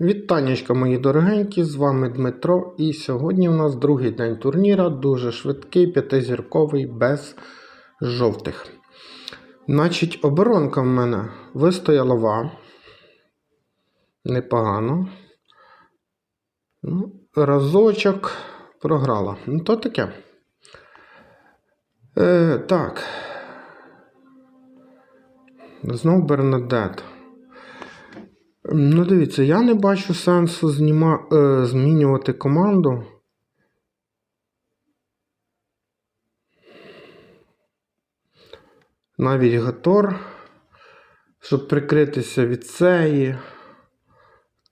Вітанечка, мої дорогенькі, з вами Дмитро. І сьогодні у нас другий день турніра, дуже швидкий, п'ятизірковий, без жовтих. Значить, оборонка в мене вистояла ва. Непогано. Ну, разочок програла. Ну, то таке. Е, так. Знов Бернадет. Ну, дивіться, я не бачу сенсу зніма... е, змінювати команду. Навіть Гатор, щоб прикритися від цієї.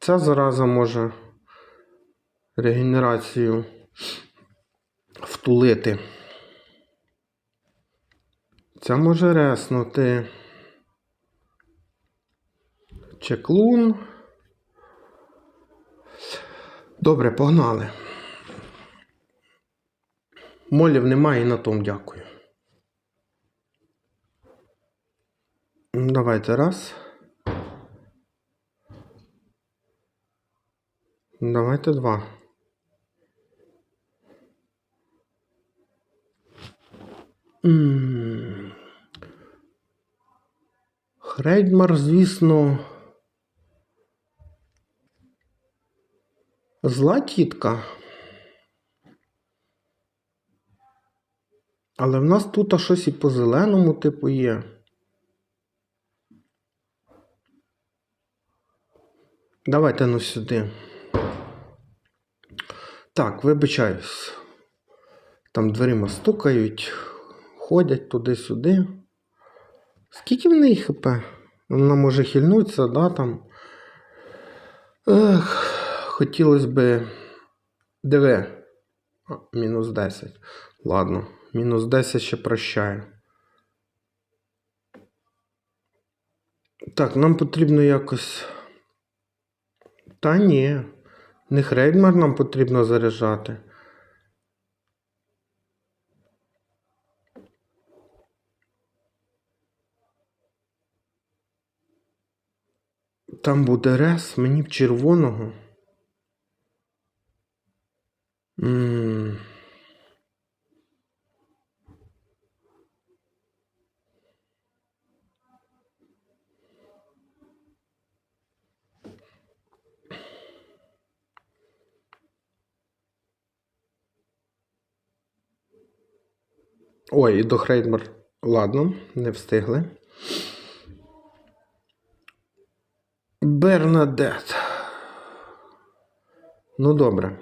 Ця зараза може регенерацію втулити. Ця може реснути. Чеклун. Добре, погнали. Молів немає і на тому дякую. Давайте раз. Давайте два. М. Хрейдмар, звісно. Зла тітка. Але в нас тут щось і по зеленому типу є. Давайте ну сюди. Так, вибачаюсь. Там дверима стукають, ходять туди-сюди. Скільки в неї хп? Вона може хильнутися, да, там. Ех, хотілося би. Диви. Мінус 10. Ладно, мінус 10 ще прощаю. Так, нам потрібно якось. Та ні. Не Хрейдмар нам потрібно заряджати. Там буде рес, мені б червоного. Ой, і до Хрейдмар. Ладно, не встигли. Бернадет. Ну, добре.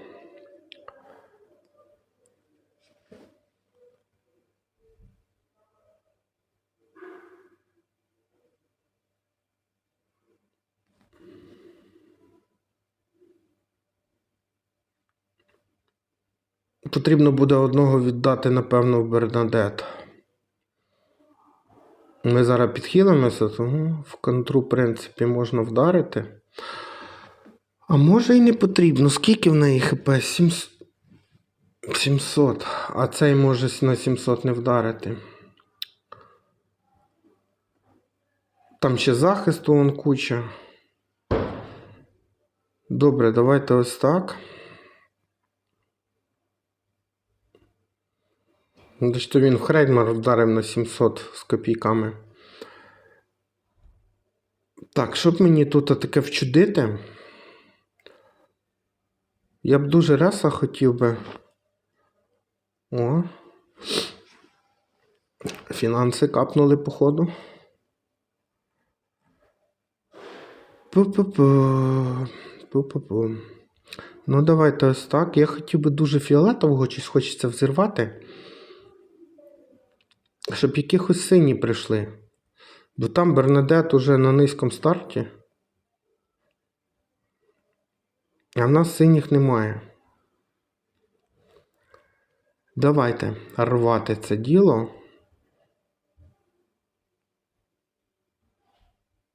Потрібно буде одного віддати, напевно, в Бернадет. Ми зараз підхилимося, тому в контру, в принципі, можна вдарити. А може і не потрібно. Скільки в неї хп? 700. А цей може на 700 не вдарити. Там ще захисту вон куча. Добре, давайте ось так. Ну, що він в Хрейдмар вдарив на 700 з копійками. Так, щоб мені тут таке вчудити. Я б дуже реса хотів би. О. Фінанси капнули, походу. Пу-пу-пу. Ну, давайте ось так. Я хотів би дуже фіолетового, щось хочеться взірвати. Щоб якихось сині прийшли. Бо там Бернадет уже на низькому старті. А в нас синіх немає. Давайте рвати це діло.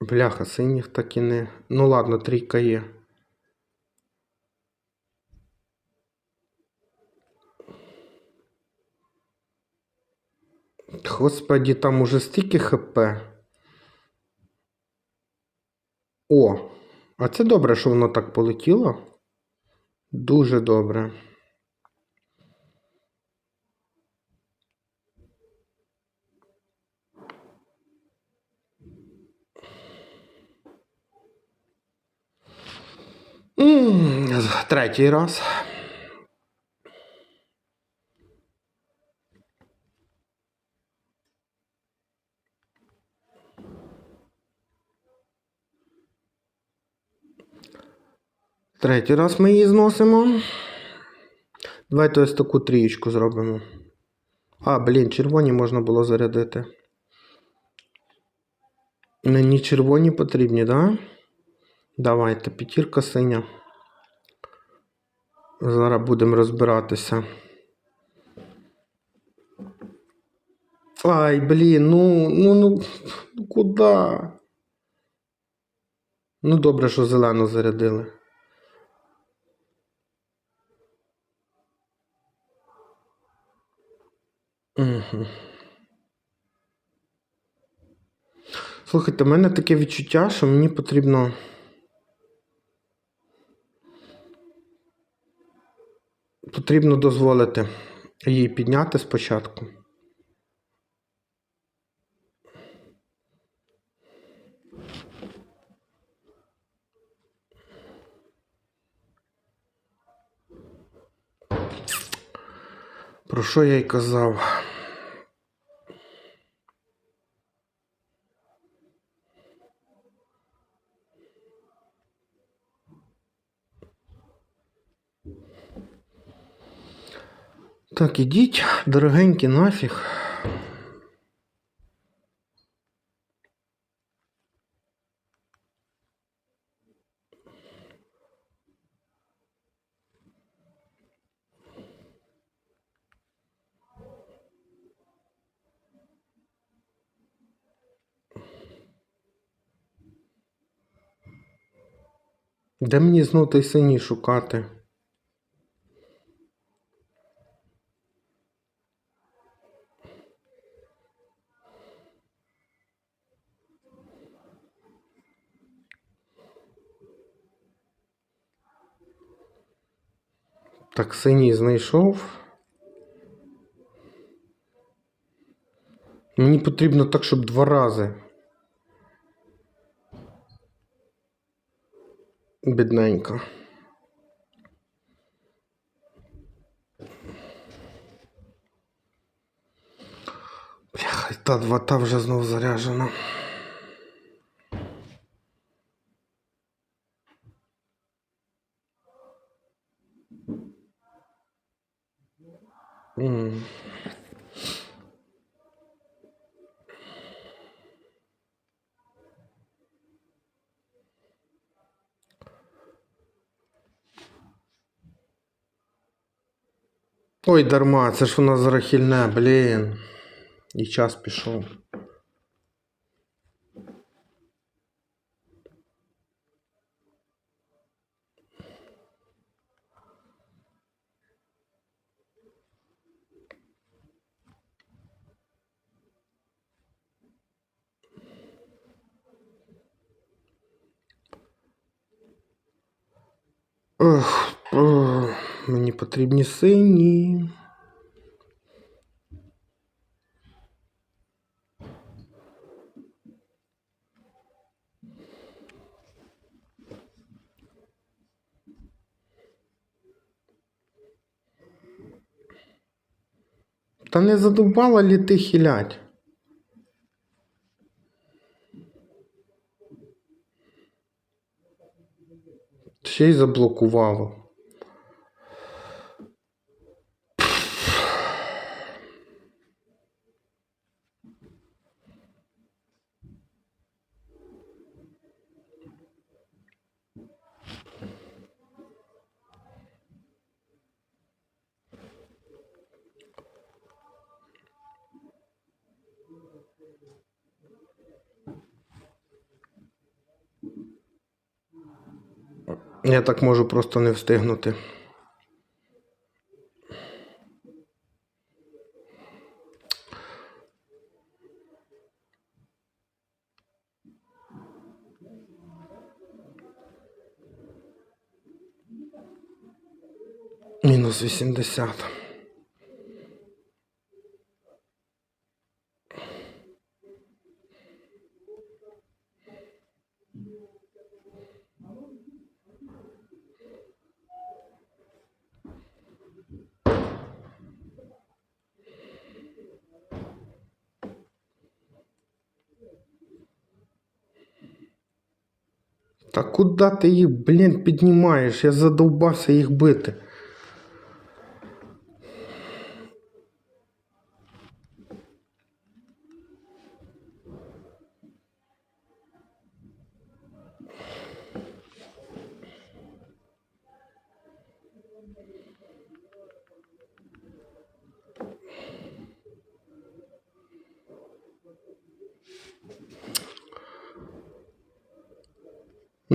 Бляха, синіх так і не. Ну ладно, трійка є. Господі, там уже стільки хп. О, А це добре, що воно так полетіло. Дуже добре. М, Третій раз. Третій раз ми її зносимо. Давайте ось таку трієчку зробимо. А, блін, червоні можна було зарядити. Мені червоні потрібні, да? Давайте, п'ятірка синя. Зараз будемо розбиратися. Ай, блін, ну, ну, ну, ну куди? Ну, добре, що зелену зарядили. Угу. Слухайте, в мене таке відчуття, що мені потрібно. Потрібно дозволити її підняти спочатку. Про що я й казав? Так, ідіть, дорогенькі, нафіг. Де мені знов той синій шукати? Так, синій знайшов. Мені потрібно так, щоб два рази. Бідненько. Бляха, та два та вже знов заряджена. М. Ой, дарма, це ж у нас зарахільне, блін. І час пішов. Ох, мені потрібні сині. Та не задовбала лі ти Ще й заблокувало. Я так можу просто не встигнути. Мінус 80. Та куди ти їх, блін, піднімаєш? Я задовбався їх бити.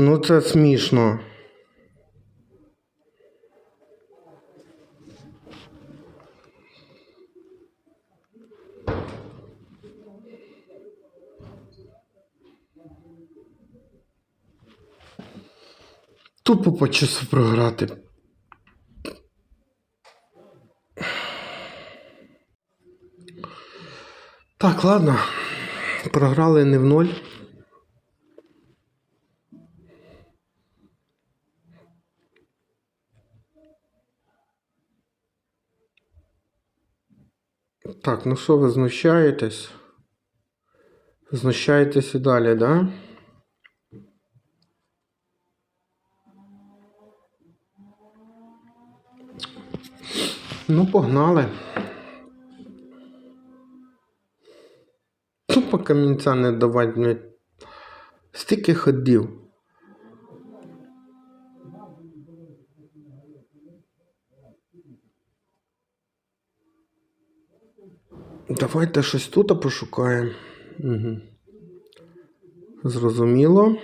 Ну це смішно. Тупо по часу програти. Так, ладно. Програли не в ноль. Так, ну що ви знущаєтесь? Знущаєтесь і далі, да? Ну, погнали. Тупо камінця не давати. Стільки ходів. Давайте щось тут пошукаємо. Угу. Зрозуміло.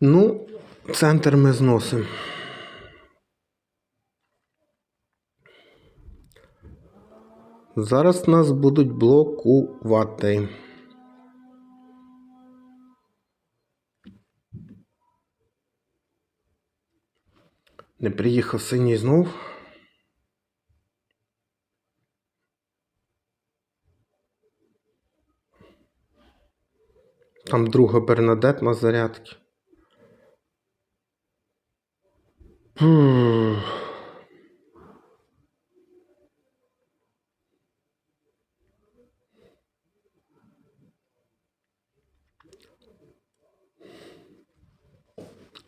Ну, центр ми зносимо. Зараз нас будуть блокувати. Не приїхав синій знов. Там друга Бернадет на зарядці. Фух.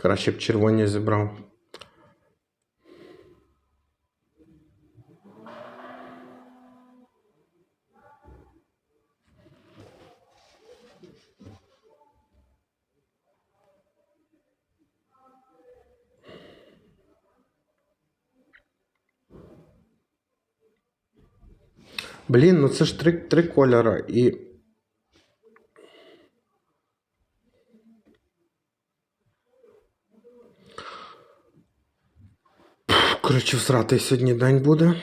Краще б червоні зібрав. Блін, ну це ж три, три кольора і. Коротше, всратий сьогодні день буде.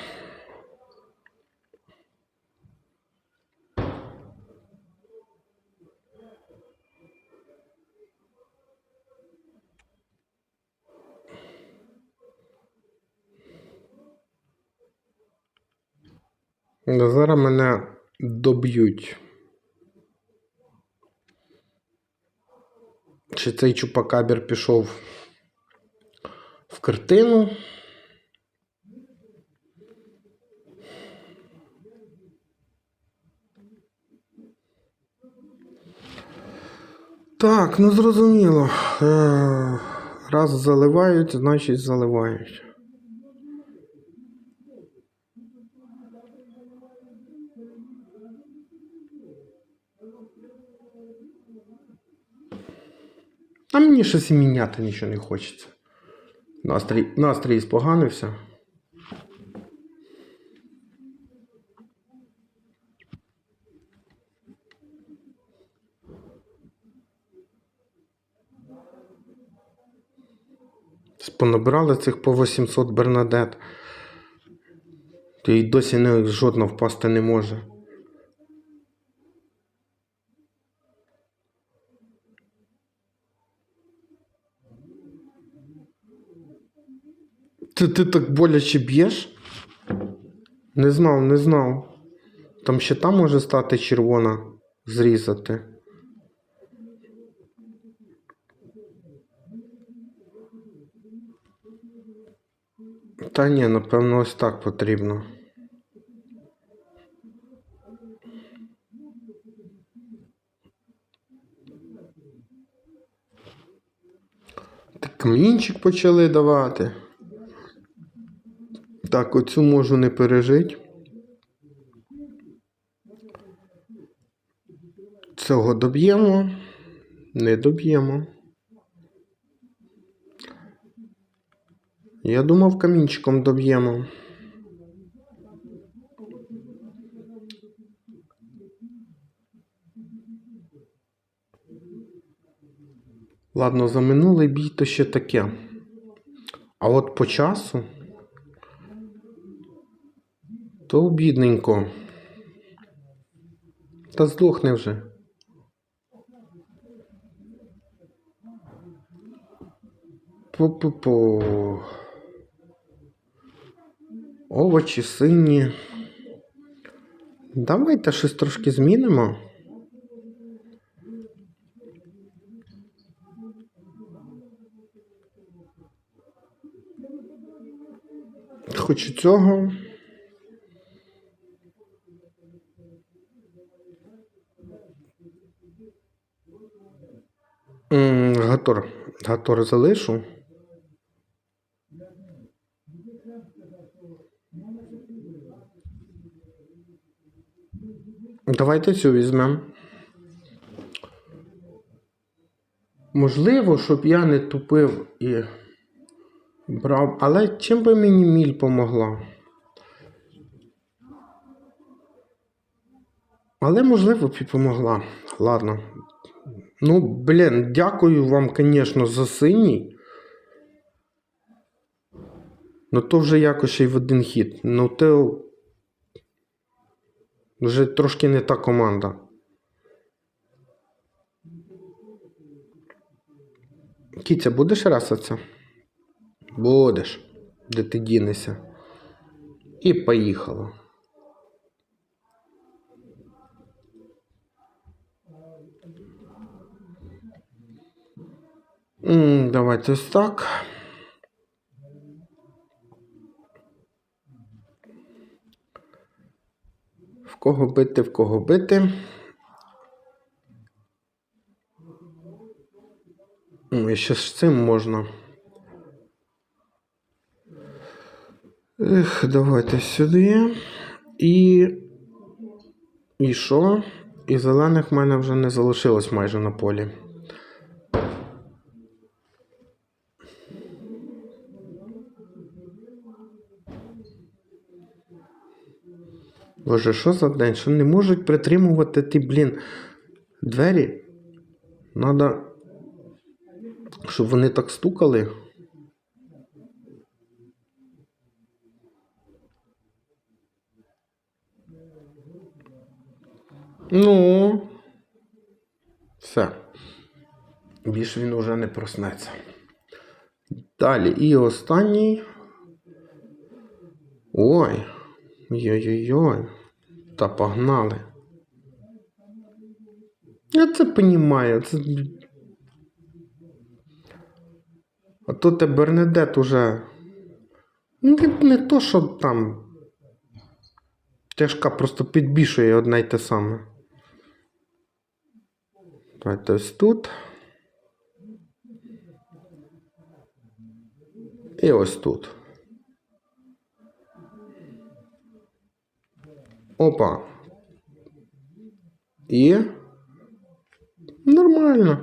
Зараз мене доб'ють. Чи цей чупакабір пішов в картину? Так, ну зрозуміло. Е, Раз заливають, значить заливають. А мені щось міняти нічого не хочеться. Настрій, настрій споганився. Понабирали цих по 800 Бернадет. Ти й досі не, жодна впасти не може. Ти, ти так боляче б'єш? Не знав, не знав. Там ще там може стати червона зрізати. Та ні, напевно, ось так потрібно. Так камінчик почали давати. Так, оцю можу не пережити. Цього доб'ємо, не доб'ємо. Я думав, камінчиком доб'ємо. Ладно, за минулий бій то ще таке. А от по часу то бідненько. Та здохне вже. Пу-пу-пу. Овочі сині. Давайте щось трошки змінимо. Хочу цього. Гатор. Гатор залишу. Давайте цю візьмемо. Можливо, щоб я не тупив і брав. Але чим би мені міль помогла? Але можливо б і помогла. Ладно. Ну, блін, дякую вам, звісно, за синій. Ну то вже якось й в один хід. Ну то вже трошки не та команда. Кіця, будеш расатися? Будеш. Де ти дінешся? І поїхала. Давайте ось так. В кого бити, в кого бити. І ще з цим можна. Ех, давайте сюди. І. І що? І зелених в мене вже не залишилось майже на полі. Боже, що за день? Що не можуть притримувати ті, блін, двері? Надо, щоб вони так стукали. Ну. Все. Більше він уже не проснеться. Далі. І останній. Ой. Ой-ой-ой. Та погнали. Я це понімаю. Це... А то те Бернедет уже. Ну, Не, не то, що там. Тяжка просто підбішує одне й те саме. Давайте ось тут. І ось тут. Опа. І. Нормально.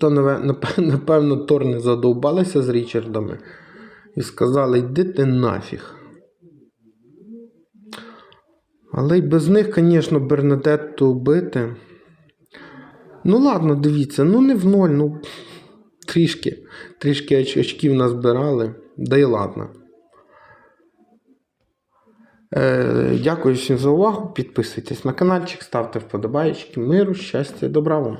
То, напевно, Торни задовбалися з Річардами і сказали, йди ти нафіг. Але й без них, звісно, Бернадетту бити. Ну, ладно, дивіться, ну не в ноль, ну трішки. Трішки очків назбирали. Да і ладно. Е, дякую всім за увагу. Підписуйтесь на каналчик, ставте вподобайки. Миру, щастя, добра вам.